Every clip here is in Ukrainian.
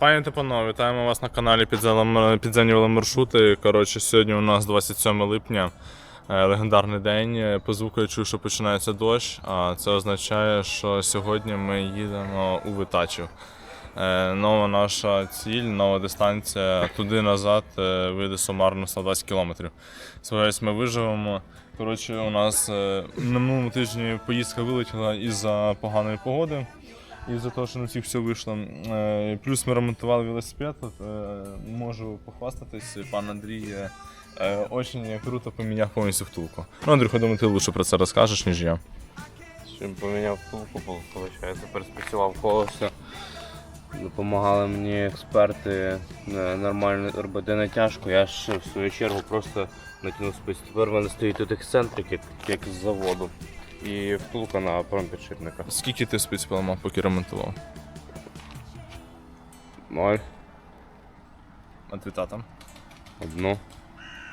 Пані та панове, вітаємо вас на каналі «Підземні- веломаршрути. Коротше, сьогодні у нас 27 липня, е, легендарний день. Е, По звуку я чую, що починається дощ, а це означає, що сьогодні ми їдемо у Витачів. Е, Нова наша ціль, нова дистанція туди-назад вийде сумарно 120 кілометрів. Сподіваюсь, ми виживемо. Коротше, у нас на минулому тижні поїздка вилетіла із-за поганої погоди. І за того, що на всіх все вийшло. Е, Плюс ми ремонтували велосипед. Е, Можу похвастатись, пан Андрій е, е, круто поміняв повністю втулку. Ну, Андрюха, думаю, ти лучше про це розкажеш, ніж я. Чим поміняв втулку, виходить, переспрацював колесо. Допомагали мені експерти нормально робити натяжку. Я ж в свою чергу просто натягнув спиць. Тепер в мене стоїть тут ексцентрик, як, як з заводу. І втулка на промпідшипника. Скільки ти спиць поламав, поки ремонтував? Ноль, А твій тата? одну.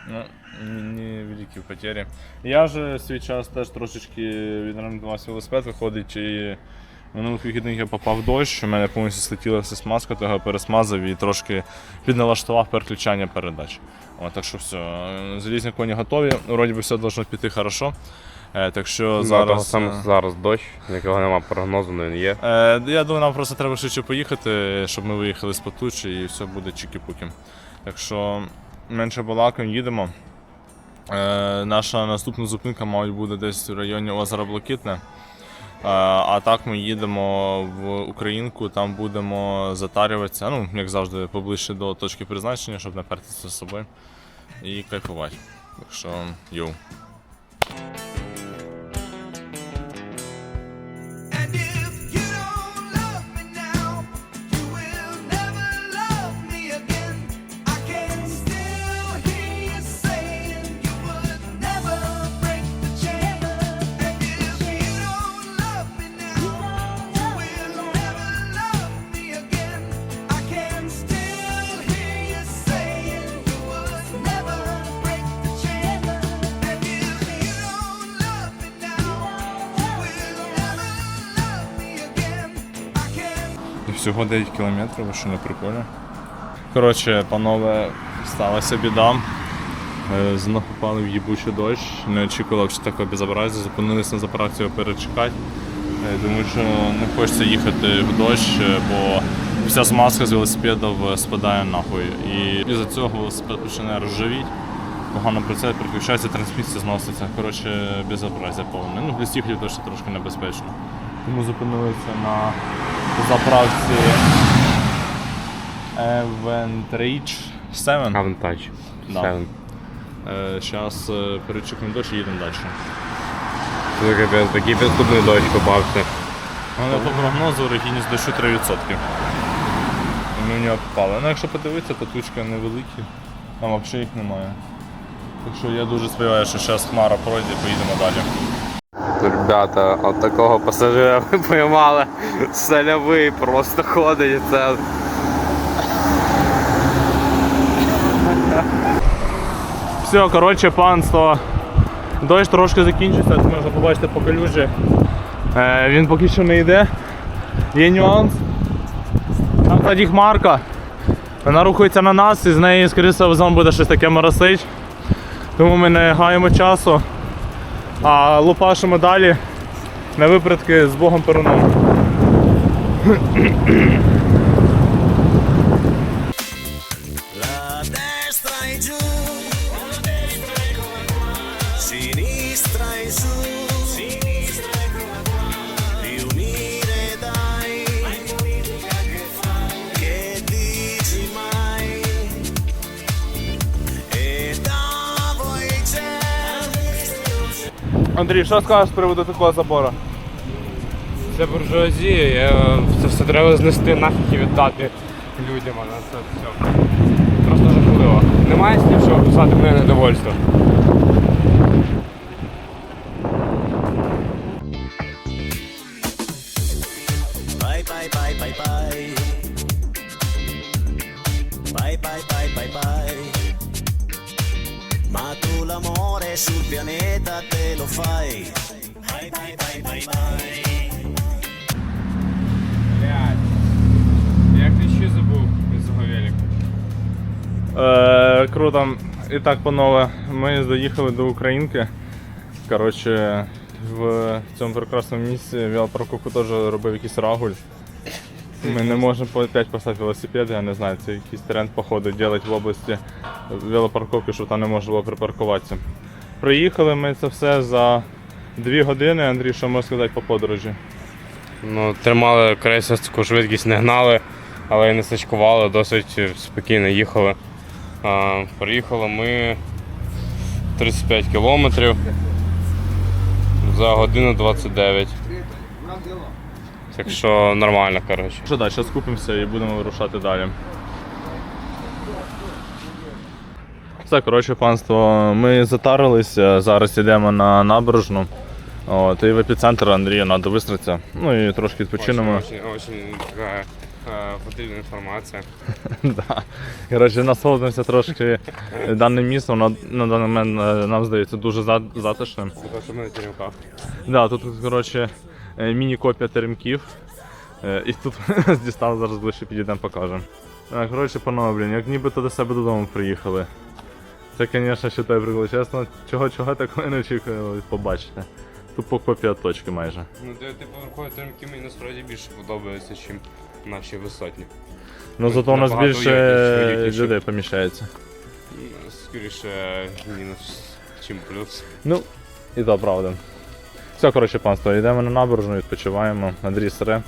Ну, не великі потери. Я же свій час теж трошечки відремонтувався велосипед, виходить, і минулих вихідних я попав дощ, у мене повністю слетіла вся смазка, того я пересмазав і трошки підналаштував переключання передач. О, так що все, залізні коні готові, вроді би все должно піти хорошо. Е, так що Зараз, зараз. саме е, зараз дощ, якого немає прогнозу, але він є. Е, я думаю, нам просто треба швидше поїхати, щоб ми виїхали з Потучі і все буде чікі-пуки. Так що менше балакаємо, їдемо. Е, наша наступна зупинка, мабуть, буде десь в районі озера Блакитне. Е, а так ми їдемо в Українку, там будемо затарюватися, ну, як завжди, поближче до точки призначення, щоб не пертися з собою і кайфувати. Так що, йоу. Всього 9 кілометрів, що не прикольно. Коротше, панове, сталася біда. Е, Знов попали в їбучий дощ. Не очікував, що таке безобразие. Зупинились на заправці перечекати. Е, Думаю, що не хочеться їхати в дощ, е, бо вся смазка з велосипедів спадає нахуй. І із-за цього велосипед починає ржавіти. Погано працює, переключається, трансмісія зноситься. Коротше, безобразие повне. Ну, для стіхлів теж трошки небезпечно. Тому зупинилися на заправці Aventrage 7. Авантаж. Да. Севен. Зараз перечекнемо дощ і їдемо далі. Це капець, такий підступний дощ попався. Але по прогнозу регійність дощу 3%. І Ми в нього попали. Ну якщо подивитися, то тучки невеликі, там взагалі їх немає. Так що я дуже сподіваюся, що зараз хмара пройде і поїдемо далі. Ребята, от такого пасажира ми поймали. Солявий просто ходить. Це Все, коротше, панство. Дощ трошки закінчився, це можна побачити по калюжі. Е, він поки що не йде. Є нюанс. Там тоді хмарка. Вона рухається на нас і з неї, скоріше буде щось таке моросить. Тому ми не гаємо часу. А лупашимо далі на випередки з Богом Перуном. Що скажеш з приводу такого забору? Це буржуазія, це все треба знести нафіг і віддати людям, а на це все. Просто жахливо. Немає слів, що описати мене недовольство. І так, панове, ми доїхали до Українки. Коротше, в цьому прекрасному місці велопарковку теж робив якийсь рагуль. Ми не можемо опять поставити велосипеди, я не знаю, це якийсь тренд, походу, робити в області велопарковки, щоб там не можна було припаркуватися. Проїхали ми це все за 2 години, Андрій, що можна сказати по подорожі? Ну, тримали крейсерську швидкість, не гнали, але й не сачкували, досить спокійно їхали. А, проїхали ми 35 кілометрів за годину 29. Так що нормально, коротше. Що далі, зараз купимося і будемо вирушати далі. Все, коротше, панство, ми затарилися, зараз йдемо на набережну. От, і в епіцентр Андрію треба вистритися. Ну і трошки відпочинемо. Очень, очень така е, потрібна інформація. Да. Коротше, насолодимося трошки даним містом. На, на даний момент е, нам здається дуже за- затишним. Це що ми на теремках. Да, тут, коротше, е, міні-копія теремків. Е, І тут дістав зараз ближче підійдемо, покажемо. Е, Коротше, панове, блін, як нібито до себе додому приїхали. Це, звісно, ще той прикол. Чесно, чого-чого такого не очікували побачити. Тупо копія точки майже. Ну, де типу верхові теремки мені насправді більше подобаються, ніж наші висотні. Ну зато у нас Набагато більше уютніше. людей поміщається. Скоріше мінус, чим плюс. Ну, і то правда. Все, коротше, панство, йдемо на набережну, відпочиваємо. Андрій сере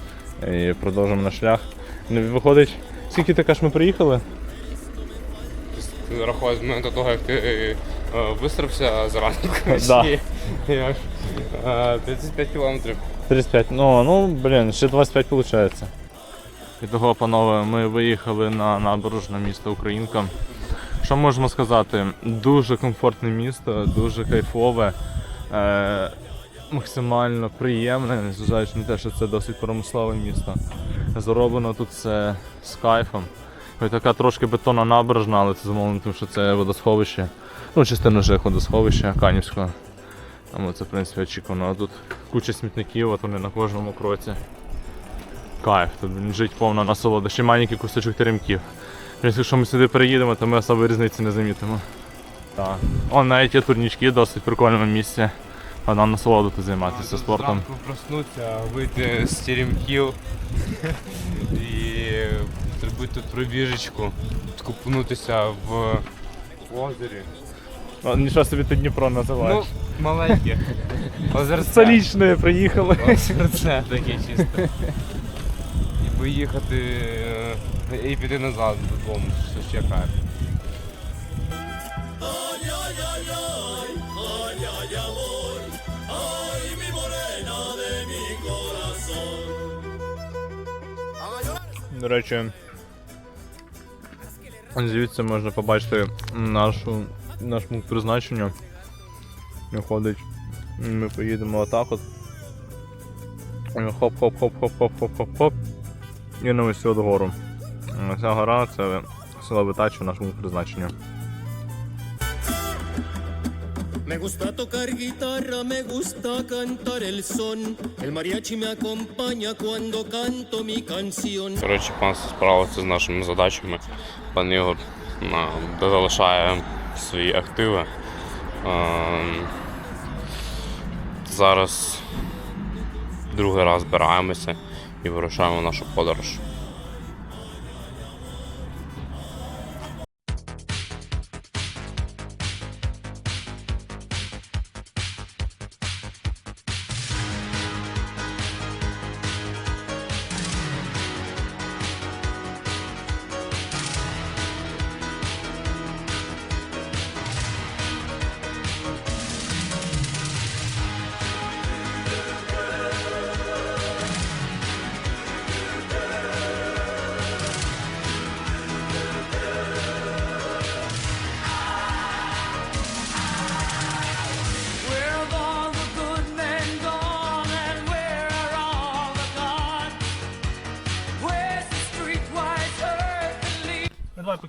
і продовжимо наш шлях. Ну, Виходить, скільки ти кажеш, ми приїхали? Ти рахувай з моменту того, як ти е, висрався зранку. Да. ще, як, е, 35 кілометрів. 35. Ну, ну, блін, ще 25 виходить. І того, панове, ми виїхали на набережне місто Українка. Що можемо сказати? Дуже комфортне місто, дуже кайфове, е, максимально приємне, незважаючи на те, що це досить промислове місто. Зроблено тут все з кайфом. Ось така трошки бетонна набережна, але це замовлено тим, що це водосховище. Ну, частина вже як водосховище Канівського. Тому це, в принципі, очікувано. А тут куча смітників, от вони на кожному кроці. Кайф, тут жить повна насолода. Ще маленький кусочок теремків. Якщо ми сюди переїдемо, то ми особої різниці не замітимо. Так. О, навіть є турнічки досить прикольному місці. Вона насолоду тут займатися спортом. Зранку проснутися, вийти з теремків і зробити тут пробіжечку, купнутися в озері. О, нічого собі ти Дніпро називаєш. Ну, маленьке. Озерце. Столічне приїхали. Озерце таке чисто. Поїхати е, і піти назад додому, що ще кайф. До речі, звідси можна побачити нашу, наш пункт призначення. Виходить, ми поїдемо отак от. Хоп-хоп-хоп-хоп-хоп-хоп-хоп. І на ось цю от гору. Ця гора це село Витаче, наш пункт призначення. Me gusta tocar guitarra, me gusta cantar el son. El mariachi me acompaña cuando canto mi canción. Коротше, пан справився з нашими задачами. Пан Ігор залишає свої активи. Зараз другий раз збираємося і вирушаємо нашу подорож.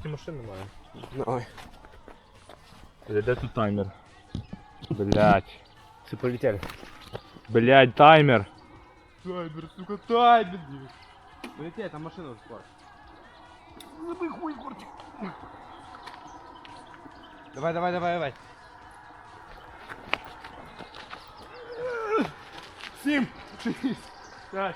машин немає. Давай. Де тут таймер? Блять. Ти полетели. Блять, таймер. Таймер, сука, таймер. Полетели, там машина скоро. Давай, давай, давай, давай. Сім, шість, п'ять.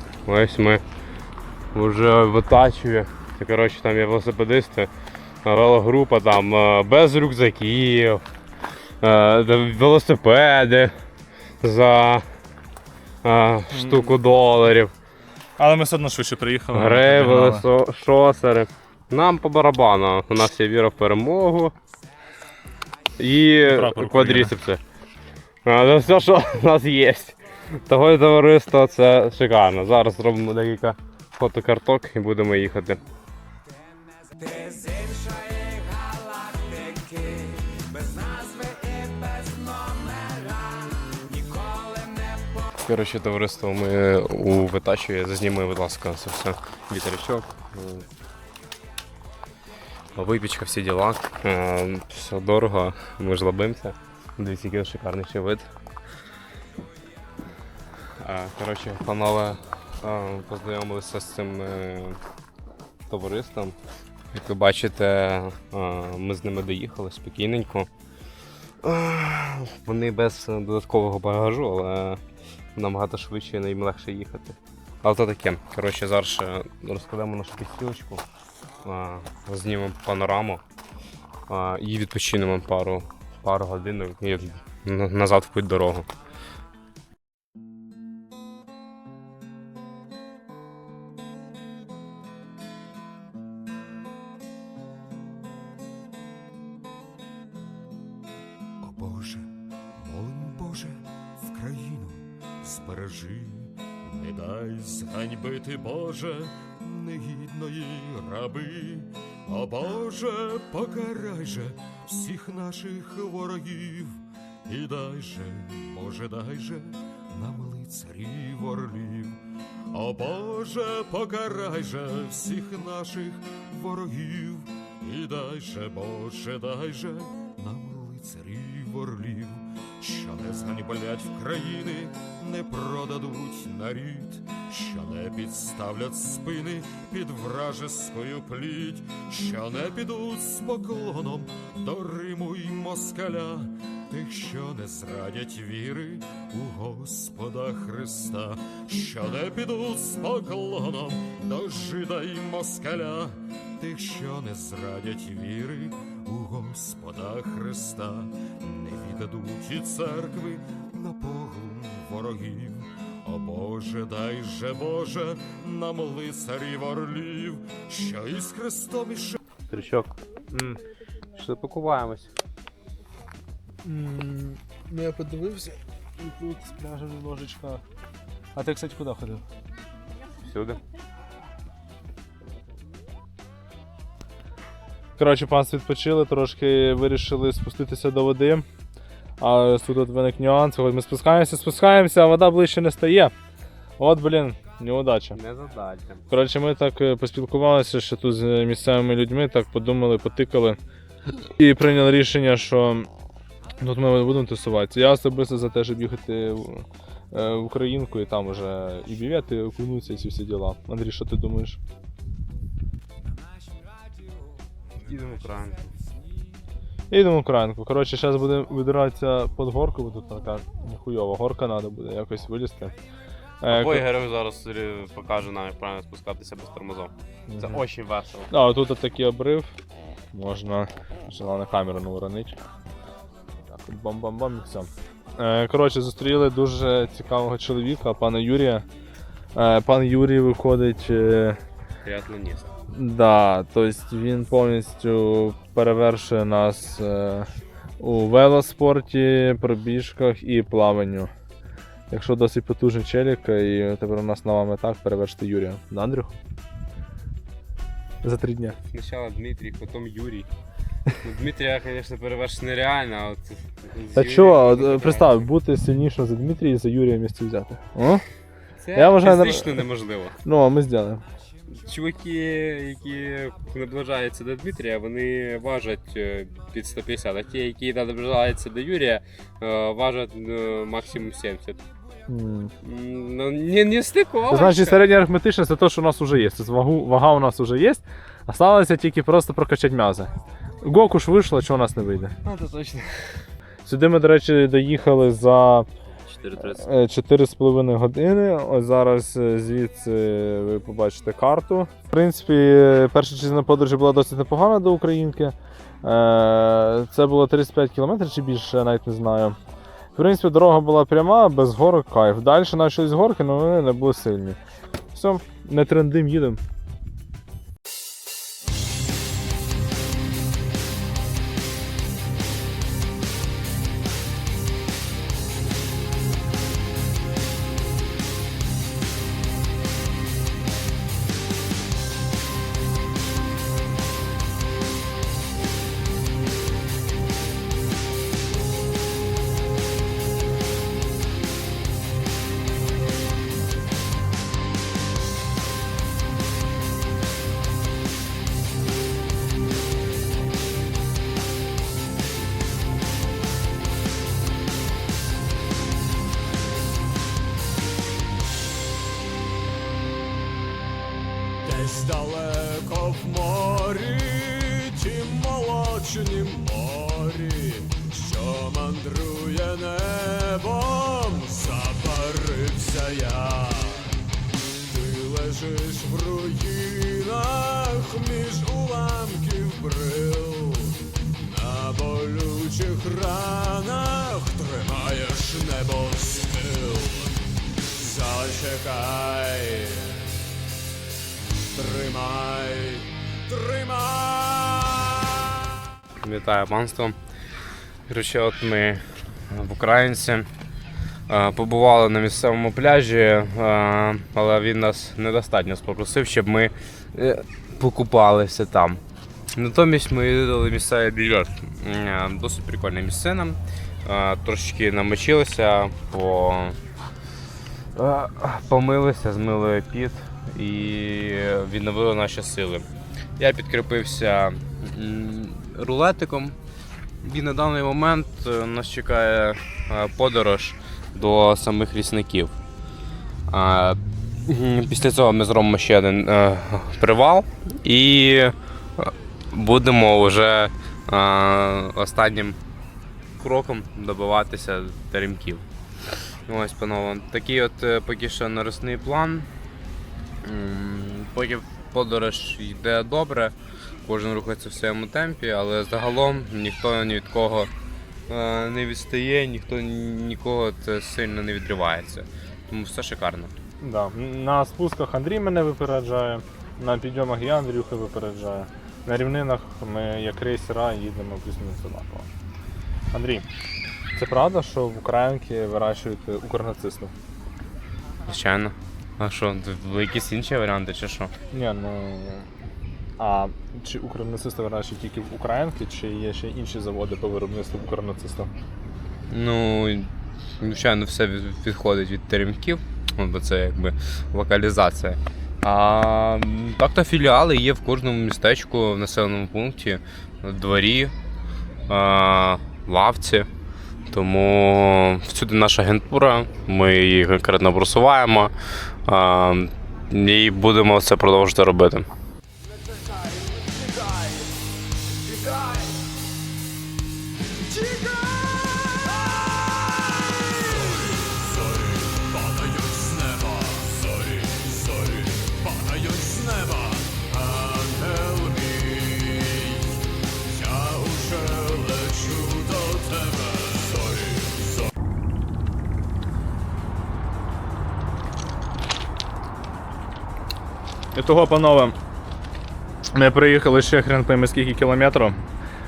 ось ми вже в Отачеві. Це коротше там є велосипедисти, а велогрупа там е, без рюкзаків, е, велосипеди за е, штуку доларів, Але ми все одно швидше приїхали. грейвели, шосери. Нам по барабану. У нас є віра в перемогу і квадріцепси. Це все, що у нас є. Того і товариство це шикарно. Зараз зробимо декілька фотокарток і будемо їхати. Коротше, товариство, ми у Витачі. Зазніми, будь ласка, це все вітерячок. е, Випічка, всі діла. Е, Все дорого, ми ж лабимося. Дивіться, який шикарний вид. Коротше, панове познайомилися з цим е, товариством. Як ви бачите, ми з ними доїхали спокійненько. Вони без додаткового багажу, але набагато швидше і їм легше їхати. Але то таке. Коротше, зараз розкладемо нашу підстілочку, знімемо панораму і відпочинемо пару, пару годин і назад в путь дорогу. Зганьбити, Боже, негідної раби. О Боже, покарай же всіх наших ворогів, і дай же, Боже, дай же нам лицарів орлів. О Боже, покарай же всіх наших ворогів, і дай же, Боже, дай же нам лицарів орлів, що не зганьблять в країни, не продадуть на рід, що не підставлять спини під вражескою пліть, що не підуть з поклоном до Риму й москаля, тих, що не зрадять віри у Господа Христа, що не підуть з поклоном до жида й москаля, тих, що не зрадять віри у Господа Христа, не віддадуть і церкви на погум ворогів. О Боже, дай же Боже, нам лицарів орлів, що із Христом іще Стрічок. Що покуваємось? Ну я подивився, і тут пляжу немножечко. А ти, кстати, куди ходив? Всюди. Коротше, панство відпочили, трошки вирішили спуститися до води. А тут от виник нюанс. От ми спускаємося, спускаємося, а вода ближче не стає. От, блін, неудача. Не задача. Коротше, ми так е, поспілкувалися ще тут з місцевими людьми, так подумали, потикали і прийняли рішення, що тут ми не будемо тусуватися. Я особисто за те, щоб їхати в, е, Українку і там вже і бівети окунуться, і ці всі діла. Андрій, що ти думаєш? Їдемо правильно. Їдемо в Українку. Коротше, зараз будемо видиратися під горку, бо тут така ніхуйова горка треба буде якось вилізти. Е, Бой герой зараз е, покаже нам, як правильно спускатися без тормозов. Це Мгм. дуже весело. А, тут такий обрив. Можна желано камеру не уронити. Так, от бам-бам-бам і все. Е, коротше, зустріли дуже цікавого чоловіка, пана Юрія. Е, пан Юрій виходить. Е, Триатлоніст. Да, тобто він повністю перевершує нас е, у велоспорті, пробіжках і плаванню. Якщо досить потужний челік, і тепер у нас нова мета перевершити Юрія. Да, Андрюх? За три дня. Спочатку Дмитрій, потім Юрій. Ну, Дмитрія, звісно, перевершити нереально, а от. з Та Юрієм от, е, представ, бути сильнішим за Дмитрія і за Юрія місце взяти. О? Це Я вважаю, фізично неможливо. Ну, а ми зробимо. Чуваки, які наближаються до Дмитрія, вони важать е, під 150, а ті, які наближаються до Юрія, е, важать е, максимум 70. М. М, Ну, не, не стиково. Значить, середня арифметичність це те, що у нас вже є. Це вагу, вага у нас вже є. Осталося тільки просто прокачати м'язи. Гоку ж вийшло, що у нас не вийде. Ну, це точно. Сюди ми, до речі, доїхали за 4.30. 4,5 години. Ось зараз е, звідси ви побачите карту. В принципі, е, перша частина подорожі була досить непогана до Українки. Е, Це було 35 кілометрів чи більше, я навіть не знаю. В принципі, дорога була пряма, без горок, кайф. Далі почались горки, але вони не були сильні. Все, не трендим, їдемо. Мандрує небом, запарився я. Ти лежиш в руїнах між уламків брил, на болючих ранах тримаєш небо стил. Зачекай. Тримай, тримай. Вітаю панство. Коротше, от ми в Українці е, побували на місцевому пляжі, е, але він нас недостатньо попросив, щоб ми е, покупалися там. Натомість ми їздили місцевий більйорд. Е, Досить прикольна місцина. Е, Трошечки намочилися, по... е, помилися, змили піт і відновили наші сили. Я підкріпився рулетиком. І на даний момент е, нас чекає е, подорож до самих лісників. Після цього ми зробимо ще один е, привал і будемо вже останнім кроком добиватися теремків. Ось, панове, такий от поки що наросний план. Поки подорож йде добре, кожен рухається в своєму темпі, але загалом ніхто ні від кого е, не відстає, ніхто нікого це сильно не відривається. Тому все шикарно. Да. На спусках Андрій мене випереджає, на підйомах я Андрюха випереджає. На рівнинах ми як рейсера їдемо плюс-мінус однаково. Андрій, це правда, що в Українки вирощують укрнацистів? Звичайно. А що, якісь інші варіанти чи що? Ні, ну. А чи укрнацисти вирощують тільки в Українки, чи є ще інші заводи по виробництву укрнацистів? Ну, звичайно, все відходить від теремків, ну, бо це якби локалізація. А так-то філіали є в кожному містечку, в населеному пункті, в дворі, а, лавці. Тому всюди наша агентура, ми її конкретно просуваємо а, і будемо це продовжувати робити. І того, панове, ми приїхали ще хрен пойми скільки кілометрів.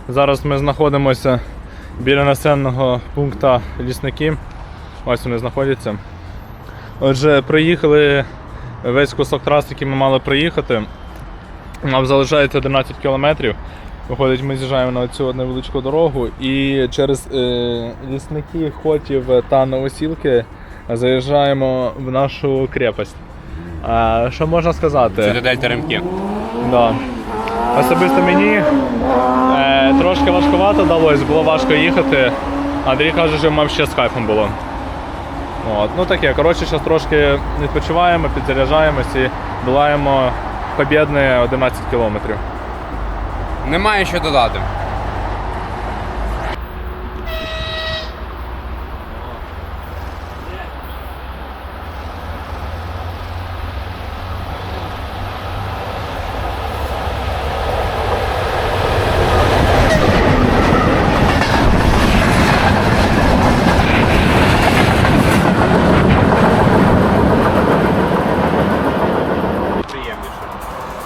Зараз ми знаходимося біля населеного пункту лісники. Ось вони знаходяться. Отже, приїхали весь кусок траси, який ми мали приїхати. Нам залишається 11 кілометрів. Виходить, ми з'їжджаємо на цю невеличку дорогу і через е, лісники, хотів та новосілки заїжджаємо в нашу крепость. А, що можна сказати? Цитадель Теремки. Да. Особисто мені е, трошки важкувато далось, було важко їхати. Андрій каже, що мав ще з кайфом було. От. Ну таке, коротше, зараз трошки відпочиваємо, підзаряджаємось і долаємо побідне 11 кілометрів. Немає що додати.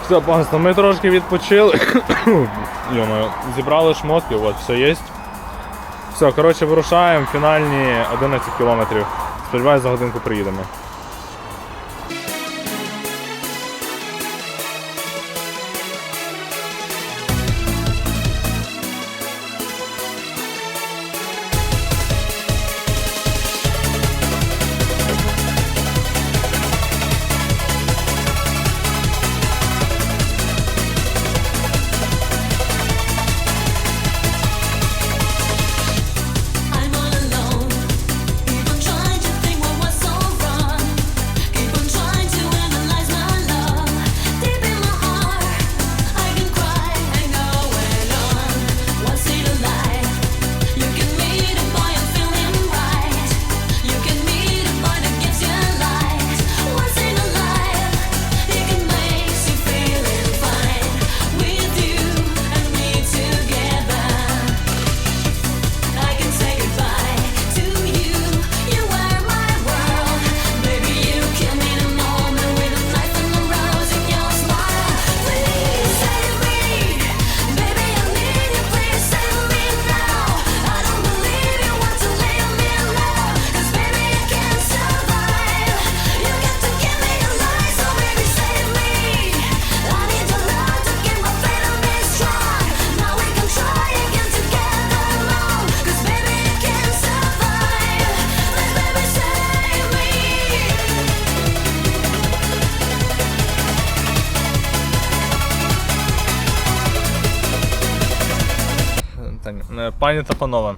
Все, панство, ми трошки відпочили. Йома, зібрали шмотки, от, все є. Все, коротше, вирушаємо, фінальні 11 кілометрів. Сподіваюсь, за годинку приїдемо. Пані та панове,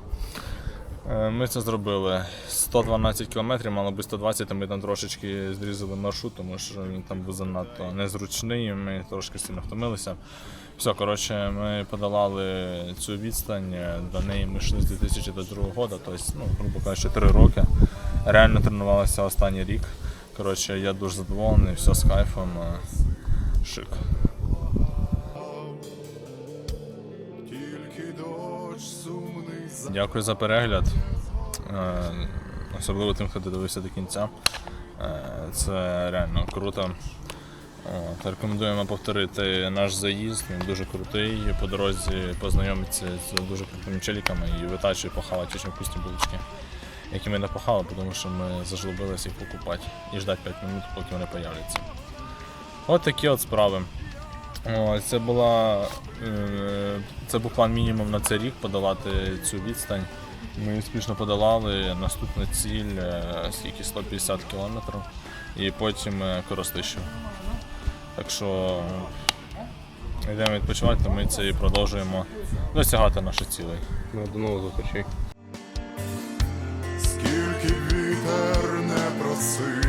е, ми це зробили. 112 кілометрів, мало би 120, а ми там трошечки зрізали маршрут, тому що він там був занадто незручний, ми трошки сильно втомилися. Все, коротше, ми подолали цю відстань, е, до неї ми йшли з 2002 року, тобто, ну, грубо кажучи, 3 роки. Реально тренувалися останній рік. Коротше, я дуже задоволений, все з кайфом. е, Шик. Дякую за перегляд. Е, Особливо тим, хто додивився до кінця. Е, Це реально круто. От, Рекомендуємо повторити наш заїзд, він дуже крутий. По дорозі познайомитися з дуже крутими челіками і витачує похавати дуже вкусні булочки, які ми не похали, тому що ми зажлобилися їх покупати і ждати 5 минут, поки вони появляться. От такі от справи. О, це була е, це був план мінімум на цей рік подолати цю відстань. Ми успішно подолали. Наступна ціль е, скільки 150 кілометрів і потім е, Коростишів. Так що йдемо відпочивати, то ми це і продовжуємо досягати наших цілей. Ну, До нових зустрічей. Скільки вітер не просив